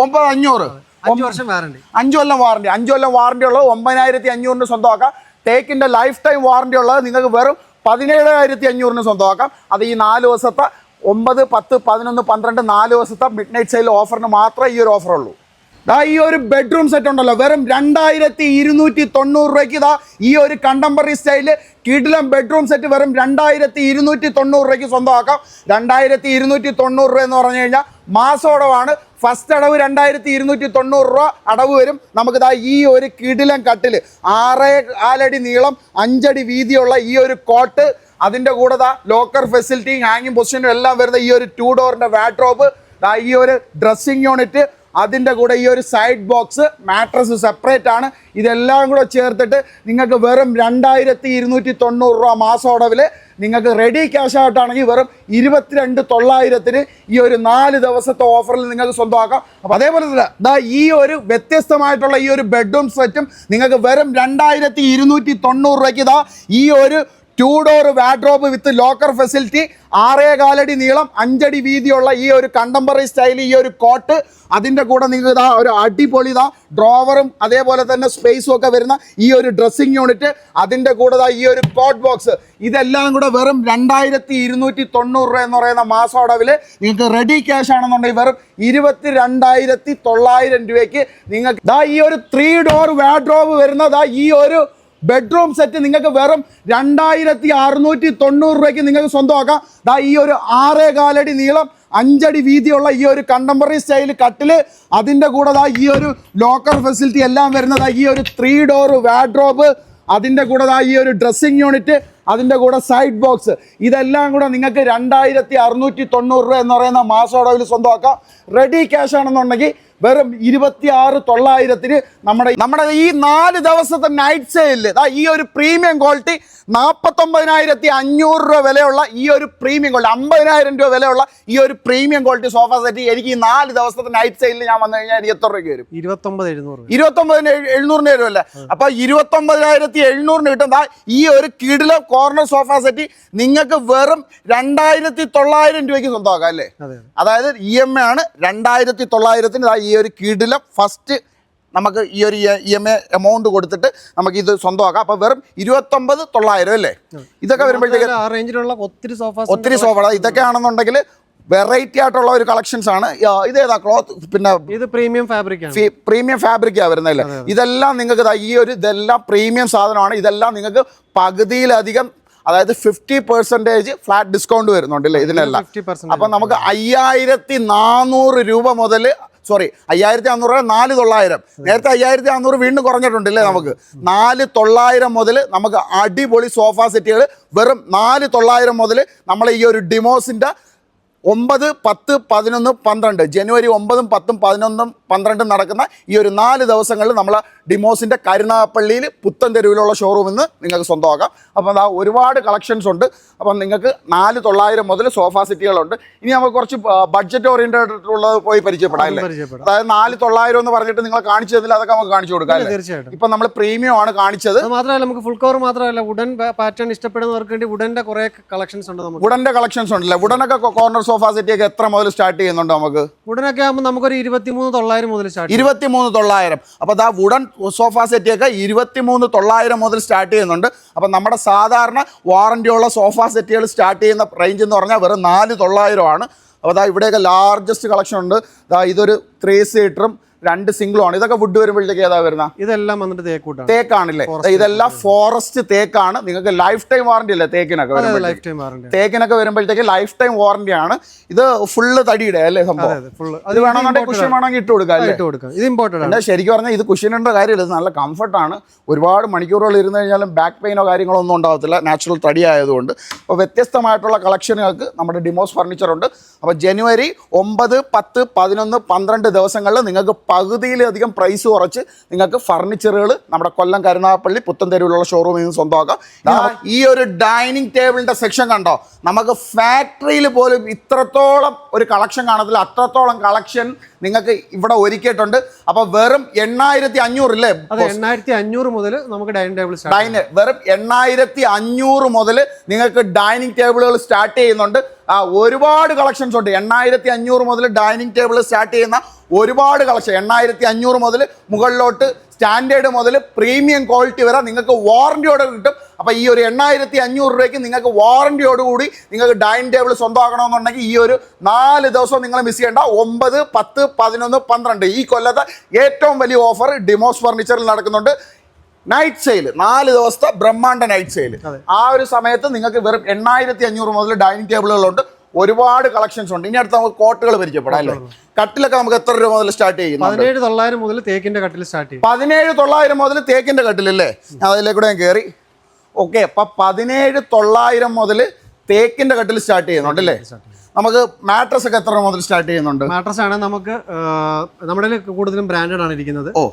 ഒമ്പത് അഞ്ഞൂറ് അഞ്ച് കൊല്ലം വാറണ്ടി അഞ്ചു കൊല്ലം വാറണ്ടി ഉള്ളത് ഒമ്പതിനായിരത്തി അഞ്ഞൂറിന് സ്വന്തമാക്കാം. ടേക്കിന്റെ ലൈഫ് ടൈം വാറണ്ടി ഉള്ളത് നിങ്ങൾക്ക് വെറും പതിനേഴായിരത്തി അഞ്ഞൂറിന് സ്വന്തമാക്കാം. അത് ഈ നാല് ദിവസത്തെ ഒമ്പത് പത്ത് പതിനൊന്ന് പന്ത്രണ്ട് നാല് ദിവസത്തെ മിഡ് നൈറ്റ് സെയിൽ ഓഫറിന് മാത്രമേ ഈ ഒരു ഓഫർ ഉള്ളൂ. ദാ ഈ ഒരു ബെഡ്റൂം സെറ്റ് ഉണ്ടല്ലോ. വെറും രണ്ടായിരത്തി ഇരുന്നൂറ്റി തൊണ്ണൂറ് രൂപയ്ക്ക് ഇതാ ഈ ഒരു കണ്ടംപററി സ്റ്റൈൽ കിടിലം ബെഡ്റൂം സെറ്റ് വെറും രണ്ടായിരത്തി ഇരുന്നൂറ്റി തൊണ്ണൂറ് രൂപയ്ക്ക് സ്വന്തമാക്കാം. രണ്ടായിരത്തി ഇരുന്നൂറ്റി തൊണ്ണൂറ് രൂപ എന്ന് പറഞ്ഞു കഴിഞ്ഞാൽ മാസോടവാണ്. ഫസ്റ്റ് അടവ് രണ്ടായിരത്തി ഇരുന്നൂറ്റി തൊണ്ണൂറ് രൂപ അടവ് വരും. നമുക്കിതാ ഈ ഒരു കിടിലം കട്ടിൽ ആറ് കാലടി നീളം അഞ്ചടി വീതിയുള്ള ഈ ഒരു കോട്ട്. അതിന്റെ കൂടെ ദാ ലോക്കർ ഫെസിലിറ്റി ഹാങ്ങിങ് പൊസിഷനും എല്ലാം വരുന്ന ഈ ഒരു ടു ഡോറിന്റെ വാട്രോപ്പ് ഈ ഒരു ഡ്രസ്സിങ് യൂണിറ്റ് അതിന്റെ കൂടെ ഈ ഒരു സൈഡ് ബോക്സ് മാട്രസ് സെപ്പറേറ്റ് ആണ്. ഇതെല്ലാം കൂടെ ചേർത്തിട്ട് നിങ്ങൾക്ക് വെറും രണ്ടായിരത്തി ഇരുന്നൂറ്റി തൊണ്ണൂറ് രൂപ മാസോടവിൽ നിങ്ങൾക്ക് റെഡി ക്യാഷ് ആയിട്ടാണെങ്കിൽ വെറും ഇരുപത്തിരണ്ട് തൊള്ളായിരത്തിന് ഈ ഒരു നാല് ദിവസത്തെ ഓഫറിൽ നിങ്ങൾക്ക് സ്വന്തമാക്കാം. അപ്പോൾ അതേപോലെ തന്നെ ദാ ഈ ഒരു വ്യത്യസ്തമായിട്ടുള്ള ഈ ഒരു ബെഡ്റൂം സെറ്റും നിങ്ങൾക്ക് വെറും രണ്ടായിരത്തി ഇരുന്നൂറ്റി തൊണ്ണൂറ് രൂപയ്ക്ക് ഇതാ ഈ ഒരു two door wardrobe with locker facility ആറേ കാലടി നീളം അഞ്ചടി വീതിയുള്ള ഈ ഒരു കണ്ടംപററി സ്റ്റൈൽ ഈ ഒരു കോട്ട് അതിന്റെ കൂടെ നിങ്ങൾക്ക് ഇതാ ഒരു അടിപൊളി ഇതാ ഡ്രോവറും അതേപോലെ തന്നെ സ്പേസും ഒക്കെ വരുന്ന ഈ ഒരു ഡ്രസ്സിങ് യൂണിറ്റ് അതിന്റെ കൂടെ ഈ ഒരു കോട്ട് ബോക്സ് ഇതെല്ലാം കൂടെ വെറും രണ്ടായിരത്തി ഇരുന്നൂറ്റി തൊണ്ണൂറ് രൂപ എന്ന് പറയുന്ന മാസോടവിൽ നിങ്ങൾക്ക് റെഡി ക്യാഷ് ആണെന്നുണ്ടെങ്കിൽ വെറും ഇരുപത്തി രണ്ടായിരത്തി തൊള്ളായിരം രൂപയ്ക്ക് നിങ്ങൾക്ക് ദാ ഈ ഒരു ത്രീ ഡോർ വാഡ്രോബ് വരുന്ന ദാ ഈ ഒരു ബെഡ്റൂം സെറ്റ് നിങ്ങൾക്ക് വെറും രണ്ടായിരത്തി അറുന്നൂറ്റി തൊണ്ണൂറ് രൂപയ്ക്ക് നിങ്ങൾക്ക് സ്വന്തമാക്കാം. ദാ ഈ ഒരു ആറേ കാലടി നീളം അഞ്ചടി വീതിയുള്ള ഈ ഒരു കണ്ടംപററി സ്റ്റൈൽ കട്ടിൽ അതിന്റെ കൂടെ ദാ ഈ ഒരു ലോക്കർ ഫെസിലിറ്റി എല്ലാം വരുന്നതാ ഈ ഒരു ത്രീ ഡോർ വാഡ്രോബ് അതിന്റെ കൂടെ ദാ ഈ ഒരു ഡ്രസ്സിങ് യൂണിറ്റ് അതിന്റെ കൂടെ സൈഡ് ബോക്സ് ഇതെല്ലാം കൂടെ നിങ്ങൾക്ക് രണ്ടായിരത്തി അറുന്നൂറ്റി തൊണ്ണൂറ് രൂപ എന്ന് പറയുന്ന മാസോടവിൽ സ്വന്തമാക്കാം. റെഡി ക്യാഷ് ആണെന്നുണ്ടെങ്കിൽ വെറും ഇരുപത്തി ആറ് തൊള്ളായിരത്തിന് നമ്മുടെ നമ്മുടെ ഈ നാല് ദിവസത്തെ നൈറ്റ് സെയിലിൽ ഈ ഒരു പ്രീമിയം ക്വാളിറ്റി നാൽപ്പത്തൊമ്പതിനായിരത്തി അഞ്ഞൂറ് രൂപ വിലയുള്ള ഈ ഒരു പ്രീമിയം ക്വാളിറ്റി അമ്പതിനായിരം രൂപ വിലയുള്ള ഈ ഒരു പ്രീമിയം ക്വാളിറ്റി സോഫ സെറ്റ് എനിക്ക് ഈ നാല് ദിവസത്തെ നൈറ്റ് സെയിലിൽ ഞാൻ വന്നു കഴിഞ്ഞാൽ എനിക്ക് എത്ര രൂപയ്ക്ക് വരും. ഇരുപത്തൊമ്പത് എഴുന്നൂറ് ഇരുപത്തൊമ്പതിന് എഴുന്നൂറിന് എഴുന്നൂറിന് വരുമല്ലേ അപ്പൊ ഇരുപത്തൊമ്പതിനായിരത്തി എഴുന്നൂറിന് കിട്ടുന്ന ഈ ഒരു കിടില കോർണർ സോഫ സെറ്റ് നിങ്ങൾക്ക് വെറും രണ്ടായിരത്തി തൊള്ളായിരം രൂപയ്ക്ക് സ്വന്തമാക്കാം അല്ലേ? അതായത് ഇ എം എ ആണ് രണ്ടായിരത്തി തൊള്ളായിരത്തിന് ഈ ഒരു കിടിലം ഫസ്റ്റ് നമുക്ക് ഈ ഒരു ഇ എം എ എമൗണ്ട് കൊടുത്തിട്ട് നമുക്ക് ഇത് സ്വന്തമാക്കാം. അപ്പോൾ വെറും ഇരുപത്തൊമ്പത് തൊള്ളായിരം അല്ലേ? ഇതൊക്കെ വരുമ്പോഴത്തേക്ക് ആ റേഞ്ചിലുള്ള ഒത്തിരി സോഫ ഒത്തിരി സോഫ ഇതൊക്കെ ആണെന്നുണ്ടെങ്കിൽ വെറൈറ്റി ആയിട്ടുള്ള ഒരു കളക്ഷൻസ് ആണ്. ഇത് ഏതാ ക്ലോത്ത് പിന്നെ ഇത് പ്രീമിയം ഫാബ്രിക് പ്രീമിയം ഫാബ്രിക്കാണ് വരുന്നതല്ലേ ഇതെല്ലാം നിങ്ങൾക്ക് ഈ ഒരു ഇതെല്ലാം പ്രീമിയം സാധനമാണ്. ഇതെല്ലാം നിങ്ങൾക്ക് പകുതിയിലധികം അതായത് ഫിഫ്റ്റി പെർസെന്റേജ് ഫ്ലാറ്റ് ഡിസ്കൗണ്ട് വരുന്നുണ്ട് അല്ലേ ഇതിനെല്ലാം? അപ്പം നമുക്ക് അയ്യായിരത്തി നാനൂറ് രൂപ മുതൽ സോറി അയ്യായിരത്തി അഞ്ഞൂറ് നാല് തൊള്ളായിരം. നേരത്തെ അയ്യായിരത്തി അഞ്ഞൂറ് വീണ്ടും കുറഞ്ഞിട്ടുണ്ടല്ലേ നമുക്ക്? നാല് തൊള്ളായിരം മുതൽ നമുക്ക് അടിപൊളി സോഫ സെറ്റുകൾ വെറും നാല് തൊള്ളായിരം മുതൽ നമ്മൾ ഈ ഒരു ഡിമോസിന്റെ ഒമ്പത് പത്ത് പതിനൊന്ന് പന്ത്രണ്ട്. ജനുവരി ഒമ്പതും പത്തും പതിനൊന്നും പന്ത്രണ്ടും നടക്കുന്ന ഈ ഒരു നാല് ദിവസങ്ങളിൽ നമ്മൾ ഡിമോസിന്റെ കരുനാഗപ്പള്ളിയിൽ പുത്തൻ തെരുവിലുള്ള ഷോറൂമിൽ നിന്ന് നിങ്ങൾക്ക് സ്വന്തമാക്കാം. അപ്പോൾ അതാ ഒരുപാട് കളക്ഷൻസ് ഉണ്ട്. അപ്പം നിങ്ങൾക്ക് നാല് തൊള്ളായിരം മുതൽ സോഫ സെറ്റുകളുണ്ട് ഇനി നമുക്ക് കുറച്ച് ബഡ്ജറ്റ് ഓറിയന്റഡ് ഉള്ളത് പോയി പരിചയപ്പെടാം അല്ലേ? അതായത് നാല് തൊള്ളായിരം എന്ന് പറഞ്ഞിട്ട് നിങ്ങൾ കാണിച്ചു തന്നില്ല അതൊക്കെ നമുക്ക് കാണിച്ചു കൊടുക്കാം തീർച്ചയായിട്ടും. ഇപ്പം നമ്മൾ പ്രീമിയം ആണ് കാണിച്ചത്. മാത്രമല്ല നമുക്ക് ഫുൾ കവർ മാത്രമല്ല വുഡൻ പാറ്റേൺ ഇഷ്ടപ്പെടുന്നവർക്ക് വേണ്ടി വുഡന്റെ കുറേ കളക്ഷൻസ് ഉണ്ട് നമുക്ക്. വുഡന്റെ കളക്ഷൻസ് ഉണ്ടല്ലേ? വുഡനൊക്കെ കോർണർ സോഫ സെറ്റ് ഒക്കെ എത്ര മുതൽ സ്റ്റാർട്ട് ചെയ്യുന്നുണ്ട് നമുക്ക്? വുഡനൊക്കെ ആകുമ്പോൾ നമുക്കൊരു ഇരുപത്തിമൂന്ന് തൊള്ളായിരം മുതൽ സ്റ്റാർട്ട് ഇരുപത്തിമൂന്ന് തൊള്ളായിരം. അപ്പോൾ ദാ വുഡൻ സോഫ സെറ്റി ഒക്കെ ഇരുപത്തിമൂന്ന് തൊള്ളായിരം മുതൽ സ്റ്റാർട്ട് ചെയ്യുന്നുണ്ട്. അപ്പോൾ നമ്മുടെ സാധാരണ വാറണ്ടി ഉള്ള സോഫ സെറ്റുകൾ സ്റ്റാർട്ട് ചെയ്യുന്ന റേഞ്ച് എന്ന് പറഞ്ഞാൽ വെറും നാല് തൊള്ളായിരം ആണ് അപ്പോൾ ദാ ഇവിടെയൊക്കെ ലാർജസ്റ്റ് കളക്ഷൻ ഉണ്ട്. ഇതൊരു ത്രീ സീറ്ററും രണ്ട് സിംഗിളും ആണ് ഇതൊക്കെ വുഡ് വരുമ്പോഴത്തേക്ക് ഏതാ വരുന്ന? ഇതെല്ലാം വന്നിട്ട് തേക്കൂട്ടാണ്. തേക്കാണല്ലേ ഇതെല്ലാം ഫോറസ്റ്റ് തേക്കാണ്. നിങ്ങൾക്ക് ലൈഫ് ടൈം വാറണ്ടി അല്ലേ തേക്കിനൊക്കെ വരുമ്പോഴത്തേക്ക്? ലൈഫ് ടൈം വാറണ്ടി തേക്കിനൊക്കെ വരുമ്പോഴത്തേക്ക് ലൈഫ് ടൈം വാറണ്ടി ആണ്. ഇത് ഫുള്ള് തടിയുടെ അല്ലേ സംഭവം? അതെ വേണമെന്നുണ്ടെങ്കിൽ കുഷൻ വേണമെങ്കിൽ ഇട്ട് കൊടുക്കാം ഇട്ട് കൊടുക്കാം. ഇത് ഇമ്പോർട്ടന്റ് ആണ്. ശരിക്കും പറഞ്ഞാൽ ഇത് കുഷ്യനുണ്ട് കാര്യമില്ല. ഇത് നല്ല കംഫർട്ടാണ് ഒരുപാട് മണിക്കൂറുകൾ ഇരുന്ന് കഴിഞ്ഞാലും ബാക്ക് പെയിനോ കാര്യങ്ങളോ ഒന്നും ഉണ്ടാകത്തില്ല. നാച്ചുറൽ തടി ആയതുകൊണ്ട്. അപ്പോൾ വ്യത്യസ്തമായിട്ടുള്ള കളക്ഷനുകൾക്ക് നമ്മുടെ ഡിമോസ് ഫർണിച്ചർ ഉണ്ട്. അപ്പോൾ ജനുവരി ഒമ്പത് പത്ത് പതിനൊന്ന് പന്ത്രണ്ട് ദിവസങ്ങളിൽ നിങ്ങൾക്ക് പകുതിയിലധികം പ്രൈസ് കുറച്ച് നിങ്ങൾക്ക് ഫർണിച്ചറുകൾ നമ്മുടെ കൊല്ലം കരുനാഗപ്പള്ളി പുത്തൻതെരുവിലുള്ള ഷോറൂമിൽ നിന്ന് സ്വന്തമാക്കാം. ഈ ഒരു ഡൈനിങ് ടേബിളിന്റെ സെക്ഷൻ കണ്ടോ? നമുക്ക് ഫാക്ടറിയിൽ പോലും ഇത്രത്തോളം ഒരു കളക്ഷൻ കാണത്തില്ല. അത്രത്തോളം കളക്ഷൻ നിങ്ങൾക്ക് ഇവിടെ ഒരുക്കിയിട്ടുണ്ട്. അപ്പൊ വെറും എണ്ണായിരത്തി അഞ്ഞൂറില്ലേ അതെ എണ്ണായിരത്തി അഞ്ഞൂറ് മുതൽ നമുക്ക് ഡൈനിങ് ടേബിൾ സ്റ്റാർട്ട് ഡൈന് വെറും എണ്ണായിരത്തി അഞ്ഞൂറ് മുതൽ നിങ്ങൾക്ക് ഡൈനിങ് ടേബിളുകൾ സ്റ്റാർട്ട് ചെയ്യുന്നുണ്ട്. ആ ഒരുപാട് കളക്ഷൻസ് ഉണ്ട്. എണ്ണായിരത്തി അഞ്ഞൂറ് മുതൽ ഡൈനിങ് ടേബിൾ സ്റ്റാർട്ട് ചെയ്യുന്ന ഒരുപാട് കളക്ഷൻ. എണ്ണായിരത്തി അഞ്ഞൂറ് മുതൽ മുകളിലോട്ട് സ്റ്റാൻഡേർഡ് മുതൽ പ്രീമിയം ക്വാളിറ്റി വരെ നിങ്ങൾക്ക് വാറന്റിയോടെ കിട്ടും. അപ്പോൾ ഈ ഒരു എണ്ണായിരത്തി അഞ്ഞൂറ് രൂപയ്ക്ക് നിങ്ങൾക്ക് വാറന്റിയോടുകൂടി നിങ്ങൾക്ക് ഡൈനിങ് ടേബിൾ സ്വന്തമാക്കണമെന്നുണ്ടെങ്കിൽ ഈ ഒരു നാല് ദിവസം നിങ്ങൾ മിസ് ചെയ്യേണ്ട. ഒമ്പത് പത്ത് പതിനൊന്ന് പന്ത്രണ്ട് ഈ കൊല്ലത്തെ ഏറ്റവും വലിയ ഓഫർ ഡിമോസ് ഫർണിച്ചറിൽ നടക്കുന്നുണ്ട്. നൈറ്റ് സെയിൽ നാല് ദിവസത്തെ ബ്രഹ്മാണ്ട നൈറ്റ് സെയിൽ ആ ഒരു സമയത്ത് നിങ്ങൾക്ക് വെറും എണ്ണായിരത്തി അഞ്ഞൂറ് മുതൽ ഡൈനിങ് ടേബിളുകളുണ്ട് ഒരുപാട് കളക്ഷൻസ് ഉണ്ട്. ഇനി അടുത്ത് നമുക്ക് കോട്ടുകൾ പരിചയപ്പെടാം അല്ലേ? കട്ടിലൊക്കെ നമുക്ക് എത്ര രൂപ മുതൽ സ്റ്റാർട്ട് ചെയ്യുന്നു പതിനേഴ് തൊള്ളായിരം മുതൽ തേക്കിന്റെ കട്ടിൽ സ്റ്റാർട്ട് ചെയ്യും. പതിനേഴ് തൊള്ളായിരം മുതൽ തേക്കിന്റെ കട്ടിലല്ലേ ഞാൻ അതിലേക്കൂടെ ഞാൻ കയറി ഓക്കെ അപ്പൊ പതിനേഴ് തൊള്ളായിരം മുതൽ തേക്കിന്റെ കട്ടിൽ സ്റ്റാർട്ട് ചെയ്യുന്നുണ്ട് അല്ലേ? നമുക്ക് മാട്രസ് ഒക്കെ എത്ര മുതൽ സ്റ്റാർട്ട് ചെയ്യുന്നുണ്ട്? മാട്രസ് ആണ് നമുക്ക് നമ്മുടെ കൂടുതലും ബ്രാൻഡഡ് ആണ് ഇരിക്കുന്നത്. ഓ.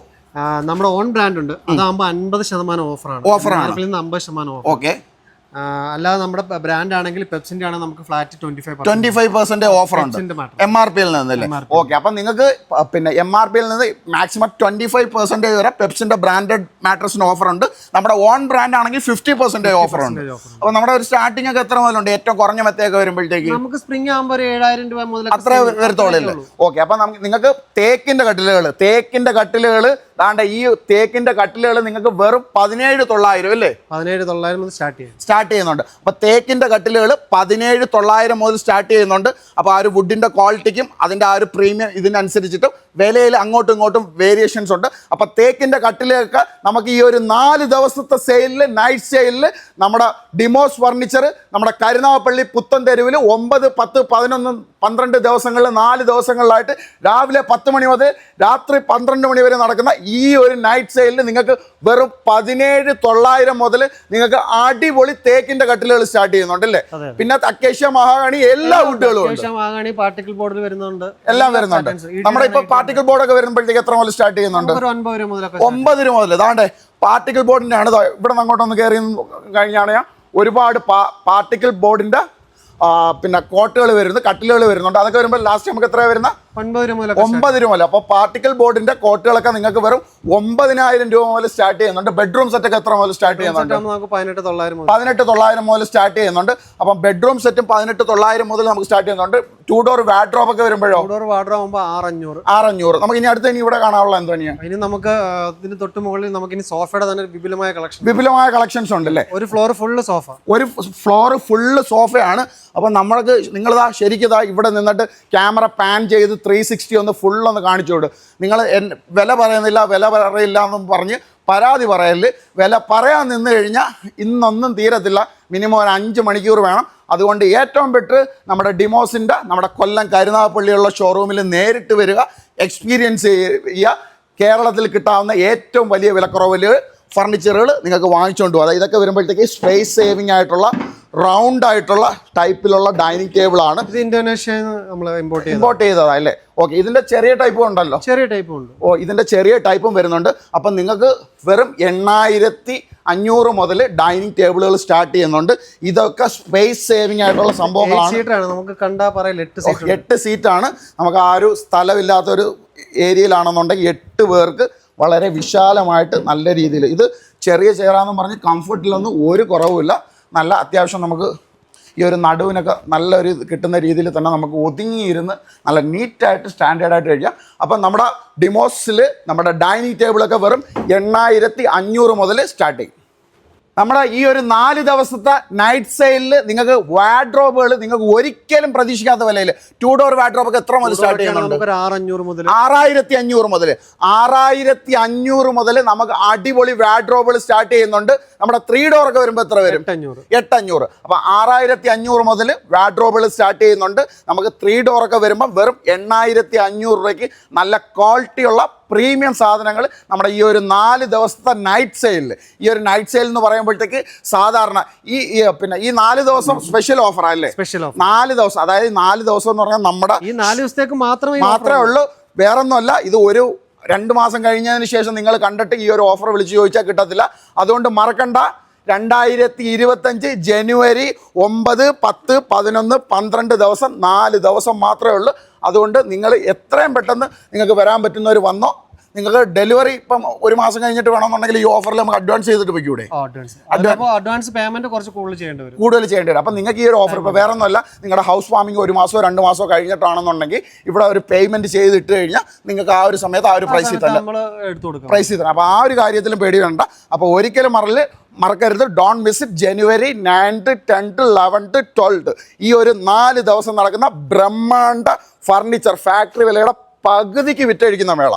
നമ്മുടെ ഓൺ ബ്രാൻഡ് ഉണ്ട്. അതാകുമ്പോൾ അൻപത് ശതമാനം ഓഫറാണ് ഓഫറാണ് അമ്പത് ശതമാനം ഓഫർ ഓക്കെ അല്ലാതെ നമ്മുടെ ബ്രാൻഡ് ആണെങ്കിൽ പെപ്സിന്റെ ആണെങ്കിൽ നമുക്ക് flat twenty five twenty five percent offer ഉണ്ട് എം ആർ പിയിൽ നിന്നല്ലേ? ഓക്കെ അപ്പം നിങ്ങൾക്ക് പിന്നെ എം ആർ പിയിൽ നിന്ന് മാക്സിമം ട്വന്റി ഫൈവ് പെർസെന്റേജ് വരെ പെപ്സിന്റെ ബ്രാൻഡഡ് മാട്രസിന് ഓഫർ ഉണ്ട്. നമ്മുടെ ഓൺ ബ്രാൻഡ് ആണെങ്കിൽ ഫിഫ്റ്റി പെർസെന്റേജ് ഓഫർ ഉണ്ട്. അപ്പൊ അപ്പോൾ നമ്മുടെ ഒരു സ്റ്റാർട്ടിംഗ് ഒക്കെ എത്ര മുതലുണ്ട്? ഏറ്റവും കുറഞ്ഞ മെത്തേക്ക് വരുമ്പോഴത്തേക്ക്? നമുക്ക് സ്പ്രിംഗ് ആകുമ്പോൾ ഒരു ഏഴായിരം രൂപ മുതൽ അത്ര വരത്തോളല്ലേ ഓക്കെ അപ്പം നമുക്ക് നിങ്ങൾക്ക് തേക്കിന്റെ കട്ടിലുകൾ തേക്കിന്റെ കട്ടിലുകൾ താണ്ട ഈ തേക്കിന്റെ കട്ടിലുകൾ നിങ്ങൾക്ക് വെറും പതിനേഴ് തൊള്ളായിരം അല്ലേ? പതിനേഴ് തൊള്ളായിരം മുതൽ സ്റ്റാർട്ട് ചെയ്യും സ്റ്റാർട്ട് ചെയ്യുന്നുണ്ട്. അപ്പോൾ തേക്കിന്റെ കട്ടിലുകൾ പതിനേഴ് തൊള്ളായിരം മുതൽ സ്റ്റാർട്ട് ചെയ്യുന്നുണ്ട്. അപ്പോൾ ആ ഒരു വുഡിന്റെ ക്വാളിറ്റിക്കും അതിന്റെ ആ ഒരു പ്രീമിയം ഇതിനനുസരിച്ചിട്ടും വിലയിൽ അങ്ങോട്ടും ഇങ്ങോട്ടും വേരിയേഷൻസ് ഉണ്ട്. അപ്പോൾ തേക്കിന്റെ കട്ടിലൊക്കെ നമുക്ക് ഈ ഒരു നാല് ദിവസത്തെ സെയിലിൽ നൈറ്റ് സെയിലിൽ നമ്മുടെ ഡിമോസ് ഫർണിച്ചർ നമ്മുടെ കരുനാഗപ്പള്ളി പുത്തൻ തെരുവിൽ ഒമ്പത് പത്ത് പതിനൊന്ന് പന്ത്രണ്ട് ദിവസങ്ങളിൽ നാല് ദിവസങ്ങളിലായിട്ട് രാവിലെ പത്ത് മണി മുതൽ രാത്രി പന്ത്രണ്ട് മണി വരെ നടക്കുന്ന ഈ ഒരു നൈറ്റ് സെയിലിൽ നിങ്ങൾക്ക് വെറും പതിനേഴ് തൊള്ളായിരം മുതൽ നിങ്ങൾക്ക് അടിപൊളി തേക്കിന്റെ കട്ടിലുകൾ സ്റ്റാർട്ട് ചെയ്യുന്നുണ്ട് അല്ലേ. പിന്നെ അക്കേഷ്യ മഹാഗണി എല്ലാ വുഡുകളും പാർട്ടിക്കൽ ബോർഡിൽ വരുന്നുണ്ട്. എല്ലാം വരുന്നുണ്ട്. നമ്മുടെ ഇപ്പൊ പാർട്ടിക്കൽ ബോർഡൊക്കെ വരുമ്പോഴത്തേക്ക് എത്ര മുതൽ സ്റ്റാർട്ട് ചെയ്യുന്നുണ്ട്? ഒമ്പതിന് ഒമ്പത് രൂപ മുതൽ. അതാണ്ട് പാർട്ടിക്കൽ ബോർഡിന്റെ ആണ് ഇവിടെ അങ്ങോട്ടൊന്ന് കയറി കഴിഞ്ഞാണ് ഒരുപാട് പാർട്ടിക്കൽ ബോർഡിന്റെ പിന്നെ കോട്ടുകൾ വരുന്നു കട്ടിലുകൾ വരുന്നുണ്ട്. അതൊക്കെ വരുമ്പോൾ ലാസ്റ്റ് നമുക്ക് എത്ര വരുന്ന ഒമ്പത് രൂപ മുതൽ. അപ്പോൾ പാർട്ടിക്കൽ ബോർഡിന്റെ കോട്ടുകളൊക്കെ നിങ്ങൾക്ക് വെറും ഒമ്പതിനായിരം രൂപ മുതൽ സ്റ്റാർട്ട് ചെയ്യുന്നുണ്ട്. ബെഡ്റൂം സെറ്റ് ഒക്കെ എത്ര മുതൽ സ്റ്റാർട്ട് ചെയ്യുന്നുണ്ട്? പതിനെട്ട് തൊള്ളായിരം മുതൽ പതിനെട്ട് തൊള്ളായിരം മുതൽ സ്റ്റാർട്ട് ചെയ്യുന്നുണ്ട്. അപ്പം ബെഡ്റൂം സെറ്റും പതിനെട്ട് തൊള്ളായിരം മുതൽ നമുക്ക് സ്റ്റാർട്ട് ചെയ്യുന്നുണ്ട്. ടു ഡോർ വാഡ്രോപ്പ് ഒക്കെ വരുമ്പോഴോ? ഡോർ വാർഡർ ആകുമ്പോൾ ആറഞ്ഞൂറ്. ആറഞ്ഞൂറ്. നമുക്ക് ഇനി അടുത്ത് ഇനി ഇവിടെ കാണാനുള്ള എന്താണ് ഇനി? നമുക്ക് ഇതിന് തൊട്ട് മുകളിൽ നമുക്ക് ഇനി സോഫയുടെ തന്നെ വിപുലമായ കളക്ഷൻ വിപുലമായ കളക്ഷൻസ് ഉണ്ട് അല്ലേ? ഒരു ഫ്ലോർ ഫുള്ള് സോഫ ഒരു ഫ്ലോർ ഫുള്ള് സോഫയാണ് അപ്പം നമ്മൾക്ക് നിങ്ങളിതാ ശരിക്കും ഇവിടെ നിന്നിട്ട് ക്യാമറ പാൻ ചെയ്ത് ത്രീ സിക്സ്റ്റി ഒന്ന് ഫുൾ ഒന്ന് കാണിച്ചു വിടും നിങ്ങൾ വില പറയുന്നില്ല വില പറയില്ല എന്നും പറഞ്ഞ് പരാതി പറയൽ. വില പറയാൻ നിന്ന് കഴിഞ്ഞാൽ ഇന്നൊന്നും തീരത്തില്ല. മിനിമം ഒരു അഞ്ച് മണിക്കൂർ വേണം. അതുകൊണ്ട് ഏറ്റവും ബെറ്റർ നമ്മുടെ ഡിമോസിന്റെ നമ്മുടെ കൊല്ലം കരുനാഗപ്പള്ളിയുള്ള ഷോറൂമിൽ നേരിട്ട് വരിക. എക്സ്പീരിയൻസ് ചെയ്യുക. കേരളത്തിൽ കിട്ടാവുന്ന ഏറ്റവും വലിയ വിലക്കുറവിൽ ഫർണിച്ചറുകൾ നിങ്ങൾക്ക് വാങ്ങിച്ചുകൊണ്ട് പോകാം. ഇതൊക്കെ വരുമ്പോഴത്തേക്ക് സ്പേസ് സേവിങ് ആയിട്ടുള്ള റൗണ്ട് ആയിട്ടുള്ള ടൈപ്പിലുള്ള ഡൈനിങ് ടേബിൾ ആണ് ഇത് നമ്മൾ ഇമ്പോർട്ട് ചെയ്ത ഇമ്പോർട്ട് ചെയ്തതാ അല്ലേ? ഓക്കെ ഇതിന്റെ ചെറിയ ടൈപ്പും ഉണ്ടല്ലോ. ചെറിയ ടൈപ്പും ഉണ്ട്. ഓ ഇതിന്റെ ചെറിയ ടൈപ്പും വരുന്നുണ്ട്. അപ്പം നിങ്ങൾക്ക് വെറും എണ്ണായിരത്തി അഞ്ഞൂറ് മുതൽ ഡൈനിങ് ടേബിളുകൾ സ്റ്റാർട്ട് ചെയ്യുന്നുണ്ട്. ഇതൊക്കെ സ്പേസ് സേവിങ് ആയിട്ടുള്ള സംഭവങ്ങളാണ്. നമുക്ക് കണ്ടാ പറയില്ല എട്ട് സീറ്റ് എട്ട് സീറ്റാണ് നമുക്ക് ആ ഒരു സ്ഥലമില്ലാത്തൊരു ഏരിയയിലാണെന്നുണ്ടെങ്കിൽ എട്ട് പേർക്ക് വളരെ വിശാലമായിട്ട് നല്ല രീതിയിൽ. ഇത് ചെറിയ ചെയറാന്ന് പറഞ്ഞ് കംഫർട്ടിലൊന്നും ഒരു കുറവുമില്ല. നല്ല അത്യാവശ്യം നമുക്ക് ഈ ഒരു നടുവിനൊക്കെ നല്ലൊരു കിട്ടുന്ന രീതിയിൽ തന്നെ നമുക്ക് ഒതുങ്ങിയിരുന്ന് നല്ല നീറ്റായിട്ട് സ്റ്റാൻഡേർഡായിട്ട് കഴിക്കാം. അപ്പം നമ്മുടെ ഡിമോസിൽ നമ്മുടെ ഡൈനിങ് ടേബിളൊക്കെ വെറും എണ്ണായിരത്തി അഞ്ഞൂറ് മുതൽ സ്റ്റാർട്ട് ചെയ്യും. നമ്മുടെ ഈ ഒരു നാല് ദിവസത്തെ നൈറ്റ് സെയിലിൽ നിങ്ങൾക്ക് വാഡ്രോബുകൾ നിങ്ങൾക്ക് ഒരിക്കലും പ്രതീക്ഷിക്കാത്ത വിലയിൽ ടു ഡോർ വാഡ്രോബ് ഒക്കെ എത്ര മുതൽ സ്റ്റാർട്ട് ചെയ്യുന്നുണ്ട്? ആറായിരത്തി അഞ്ഞൂറ് മുതൽ. ആറായിരത്തി അഞ്ഞൂറ് മുതൽ നമുക്ക് അടിപൊളി വാഡ്രോബുകൾ സ്റ്റാർട്ട് ചെയ്യുന്നുണ്ട്. നമ്മുടെ ത്രീ ഡോർ ഒക്കെ വരുമ്പോൾ എത്ര വരും? എട്ടഞ്ഞൂറ്. അപ്പൊ അപ്പം ആറായിരത്തി അഞ്ഞൂറ് മുതൽ വാഡ്രോബുകൾ സ്റ്റാർട്ട് ചെയ്യുന്നുണ്ട്. നമുക്ക് ത്രീ ഡോർ ഒക്കെ വരുമ്പോൾ വെറും എണ്ണായിരത്തി അഞ്ഞൂറ് രൂപയ്ക്ക് നല്ല ക്വാളിറ്റിയുള്ള പ്രീമിയം സാധനങ്ങൾ നമ്മുടെ ഈ ഒരു നാല് ദിവസത്തെ നൈറ്റ് സെയിലിൽ ഈ ഒരു നൈറ്റ് സെയിൽ എന്ന് പറയുമ്പോഴത്തേക്ക് സാധാരണ ഈ പിന്നെ ഈ നാല് ദിവസം സ്പെഷ്യൽ ഓഫർ അല്ലേ? സ്പെഷ്യൽ ഓഫർ നാല് ദിവസം അതായത് നാല് ദിവസം എന്ന് പറഞ്ഞാൽ നമ്മുടെ ഈ നാല് ദിവസത്തേക്ക് മാത്രമേ മാത്രമേ ഉള്ളൂ. വേറൊന്നുമല്ല ഇത് ഒരു രണ്ട് മാസം കഴിഞ്ഞതിന് ശേഷം നിങ്ങൾ കണ്ടിട്ട് ഈ ഒരു ഓഫർ വിളിച്ച് ചോദിച്ചാൽ കിട്ടത്തില്ല. അതുകൊണ്ട് മറക്കണ്ട. രണ്ടായിരത്തി ഇരുപത്തഞ്ച് ജനുവരി ഒമ്പത് പത്ത് പതിനൊന്ന് പന്ത്രണ്ട് ദിവസം നാല് ദിവസം മാത്രമേ ഉള്ളൂ. അതുകൊണ്ട് നിങ്ങൾ എത്രയും പെട്ടെന്ന് നിങ്ങൾക്ക് വരാൻ പറ്റുന്നവർ വന്നോ. നിങ്ങൾക്ക് ഡെലിവറി ഇപ്പം ഒരു മാസം കഴിഞ്ഞിട്ട് വേണമെന്നുണ്ടെങ്കിൽ ഈ ഓഫറിൽ നമുക്ക് അഡ്വാൻസ് ചെയ്തിട്ട് പോയിക്കൂടെ അഡ്വാൻസ് പേയ്മെന്റ് കുറച്ച് കൂടുതൽ ചെയ്യേണ്ടി വരും. കൂടുതൽ ചെയ്യേണ്ടി വരും. അപ്പം നിങ്ങൾക്ക് ഈ ഒരു ഓഫർ ഇപ്പോൾ വേറെ ഒന്നുമല്ല നിങ്ങളുടെ ഹൗസ് വാമിംഗ് ഒരു മാസമോ രണ്ട് മാസമോ കഴിഞ്ഞിട്ടാണെന്നുണ്ടെങ്കിൽ ഇവിടെ ഒരു പേയ്മെന്റ് ചെയ്തിട്ട് കഴിഞ്ഞാൽ നിങ്ങൾക്ക് ആ ഒരു സമയത്ത് ആ ഒരു പ്രൈസിൽ തന്നെ. പ്രൈസിൽ തന്നെ. അപ്പോൾ ആ ഒരു കാര്യത്തിലും പേടി വേണ്ട. അപ്പോൾ ഒരിക്കലും മറൽ മറക്കരുത്. Don't miss it January ninth tenth eleventh twelfth ഈ ഒരു നാല് ദിവസം നടക്കുന്ന ബ്രഹ്മാണ്ഡ ഫർണിച്ചർ ഫാക്ടറി വിലയുടെ പകുതിക്ക് വിറ്റഴിക്കുന്ന മേള.